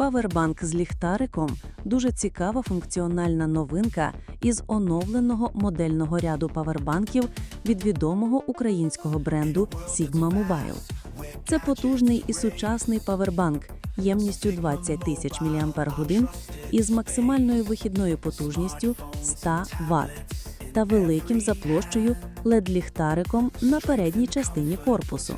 Павербанк з ліхтариком дуже цікава функціональна новинка із оновленого модельного ряду павербанків від відомого українського бренду Sigma Mobile. Це потужний і сучасний павербанк ємністю 20 тисяч мАч із максимальною вихідною потужністю 100 Вт та великим за площею LED-ліхтариком на передній частині корпусу.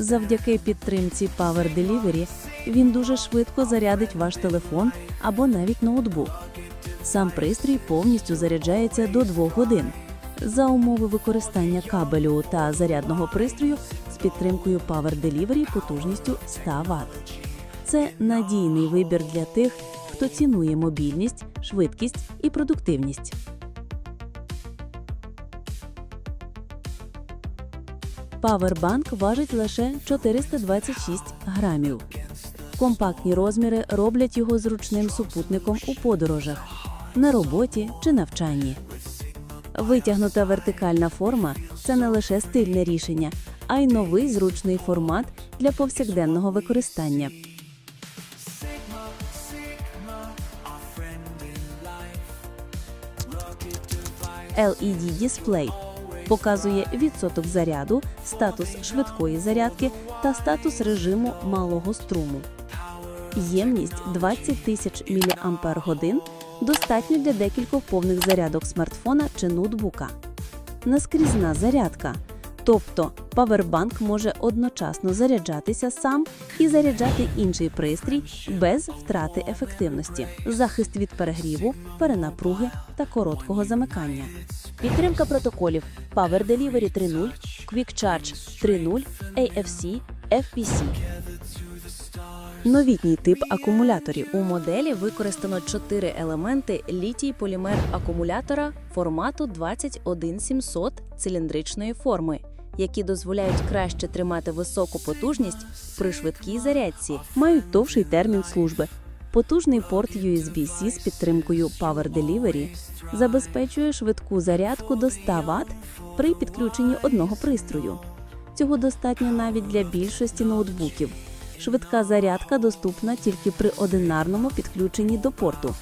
Завдяки підтримці Power Delivery він дуже швидко зарядить ваш телефон або навіть ноутбук. Сам пристрій повністю заряджається до 2 годин за умови використання кабелю та зарядного пристрою з підтримкою Power Delivery потужністю 100 Вт. Це надійний вибір для тих, хто цінує мобільність, швидкість і продуктивність. Павербанк важить лише 426 грамів. Компактні розміри роблять його зручним супутником у подорожах, на роботі чи навчанні. Витягнута вертикальна форма це не лише стильне рішення, а й новий зручний формат для повсякденного використання. LED дисплей показує відсоток заряду, статус швидкої зарядки та статус режиму малого струму. Ємність 20 тисяч мАч достатньо для декількох повних зарядок смартфона чи ноутбука. Наскрізна зарядка. Тобто павербанк може одночасно заряджатися сам і заряджати інший пристрій без втрати ефективності, захист від перегріву, перенапруги та короткого замикання. Підтримка протоколів Power Delivery 3.0, Quick Charge 3.0, AFC, FPC. Новітній тип акумуляторів. У моделі використано чотири елементи літій полімер акумулятора формату 21700 циліндричної форми, які дозволяють краще тримати високу потужність при швидкій зарядці, мають довший термін служби. Потужний порт USB-C з підтримкою Power Delivery забезпечує швидку зарядку до 100 Вт при підключенні одного пристрою. Цього достатньо навіть для більшості ноутбуків. Швидка зарядка доступна тільки при одинарному підключенні до порту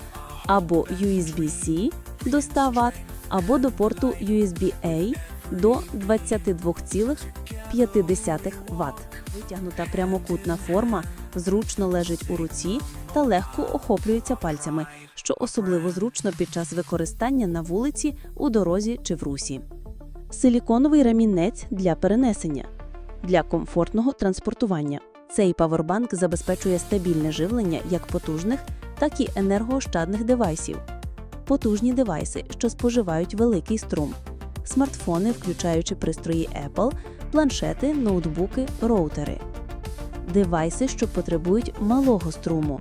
або USB-C до 100 Вт, або до порту USB-A до 22,5 Вт. Витягнута прямокутна форма зручно лежить у руці та легко охоплюється пальцями, що особливо зручно під час використання на вулиці, у дорозі чи в русі. Силіконовий ремінець для перенесення для комфортного транспортування. Цей павербанк забезпечує стабільне живлення як потужних, так і енергоощадних девайсів. Потужні девайси, що споживають великий струм, смартфони, включаючи пристрої Apple, планшети, ноутбуки, роутери, девайси, що потребують малого струму,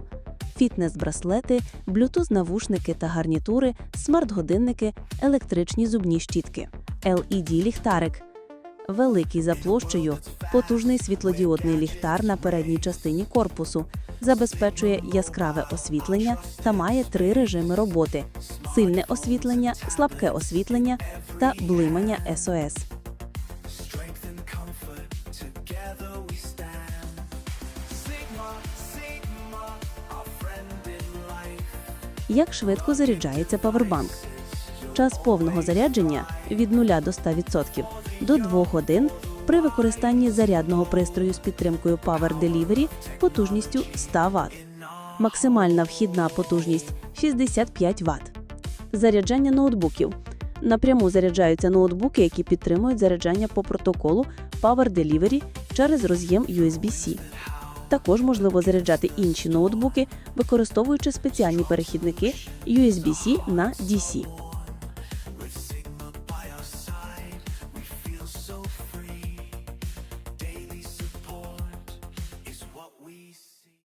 фітнес-браслети, блютуз-навушники та гарнітури, смарт-годинники, електричні зубні щітки, LED-ліхтарик, великий за площею, потужний світлодіодний ліхтар на передній частині корпусу, забезпечує яскраве освітлення та має три режими роботи: сильне освітлення, слабке освітлення та блимання SOS. Як швидко заряджається павербанк? Час повного зарядження від 0 до 100% до 2 годин при використанні зарядного пристрою з підтримкою Power Delivery потужністю 100 Вт. Максимальна вхідна потужність 65 Вт. Заряджання ноутбуків. Напряму заряджаються ноутбуки, які підтримують заряджання по протоколу Power Delivery через роз'єм USB-C. Також можливо заряджати інші ноутбуки, використовуючи спеціальні перехідники USB-C на DC.